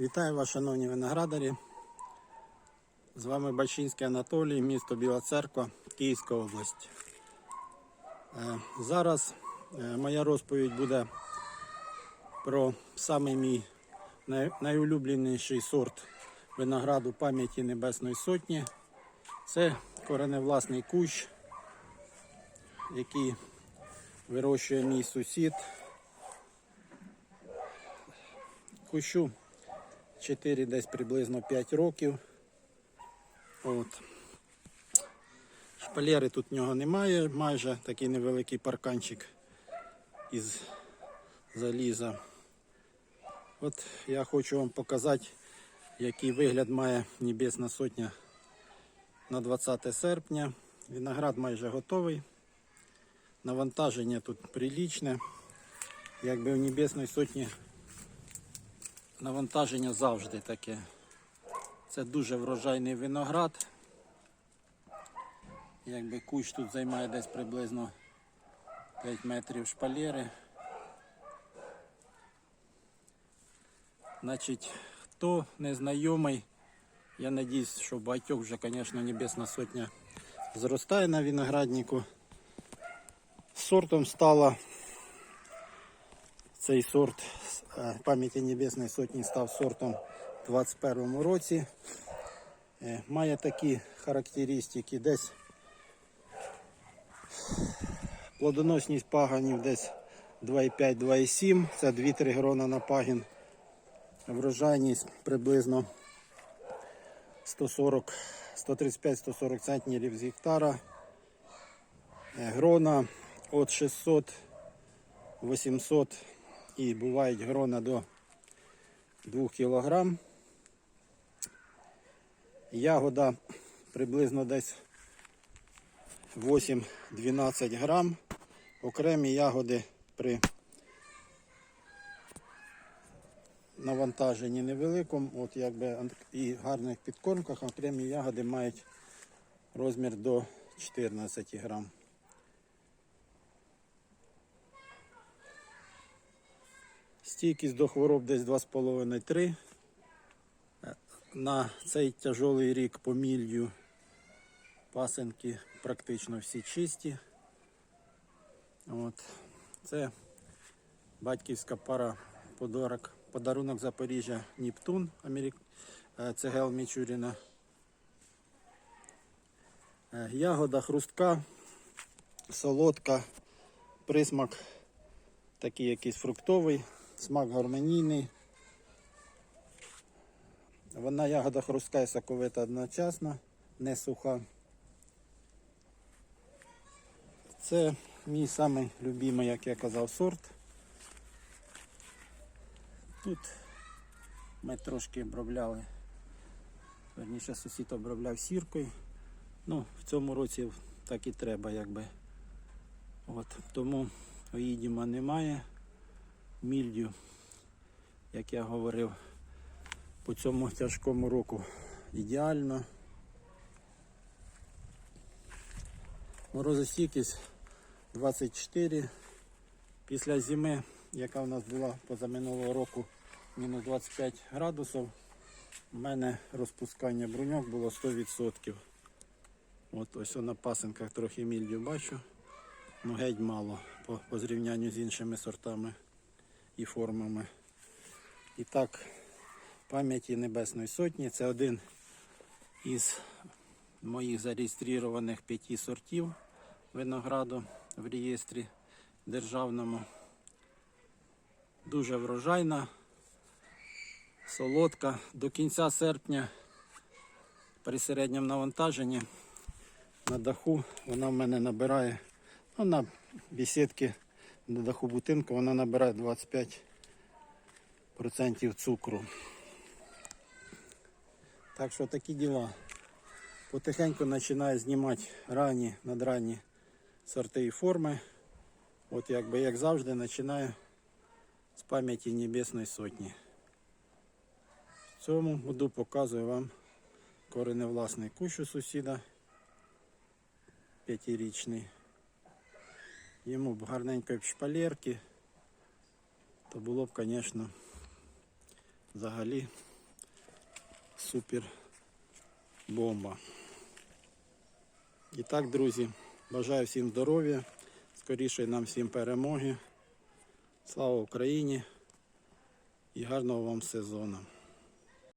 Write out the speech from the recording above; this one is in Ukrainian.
Вітаю вас, шановні виноградарі. З вами Бачинський Анатолій, місто Біла Церква, Київська область. Е, Зараз е, моя розповідь буде про самий мій найулюбленіший сорт винограду пам'яті Небесної Сотні. Це кореневласний кущ, який вирощує мій сусід. Кущу 4 десь приблизно 5 років. От. Шпалери тут в нього немає, майже такий невеликий парканчик із заліза. От я хочу вам показати, який вигляд має Небесна Сотня на 20 серпня. Виноград майже готовий. Навантаження тут прилічне. Якби в Небесної Сотні навантаження завжди таке. Це дуже врожайний виноград. Якби кущ тут займає десь приблизно 5 метрів шпалери. Значить, хто не знайомий, я надіюсь, що багатьох вже, звісно, Небесна Сотня зростає на винограднику. Сортом стала цей сорт е, пам'яті Небесної Сотні став сортом у 2021 році. Е, Має такі характеристики десь плодоносність паганів десь 2,5-2,7, це 2-3 грона на пагін. Врожайність приблизно 140, 135-140 центнерів з гектара. Е, Грона від 600 800 і бувають грона до 2 кг. Ягода приблизно десь 8-12 грам. Окремі ягоди при навантаженні невеликому, от якби і гарних підкормках, окремі ягоди мають розмір до 14 грам. Стійкість до хвороб десь 2,5-3. На цей тяжолий рік по мілью пасенки практично всі чисті. От. Це батьківська пара подарок, подарунок Запоріжжя Нептун, Америк... е, це Мічуріна. Е, Ягода хрустка, солодка, присмак такий якийсь фруктовий, смак гармонійний. Вона ягода хрустка і соковита одночасно, не суха. Це мій самий любимий, як я казав, сорт. Тут ми трошки обробляли, верніше сусід обробляв сіркою. Ну, в цьому році так і треба, якби. От, тому оїдіма немає. Мільдю, як я говорив, по цьому тяжкому року ідеально. Морозостійкість 24. Після зими, яка у нас була позаминулого року, мінус 25 градусів, у мене розпускання бруньок було 100%. От ось на пасинках трохи мільдю бачу. Ну геть мало по, по зрівнянню з іншими сортами і формами. І так, пам'яті Небесної Сотні це один із моїх зареєстрованих п'яти сортів винограду в реєстрі державному. Дуже врожайна, солодка. До кінця серпня при середньому навантаженні на даху вона в мене набирає, ну, на бесідки на даху будинку вона набирає 25% цукру. Так що такі діла. Потихеньку починаю знімати ранні, надранні сорти і форми. От якби як завжди починаю з пам'яті Небесної Сотні. В цьому буду показую вам кореневласний кущ у сусіда п'ятирічний. Йому б гарненької б шпалерки, то було б, звісно, взагалі супер бомба. І так, друзі, бажаю всім здоров'я, скоріше нам всім перемоги. Слава Україні і гарного вам сезону.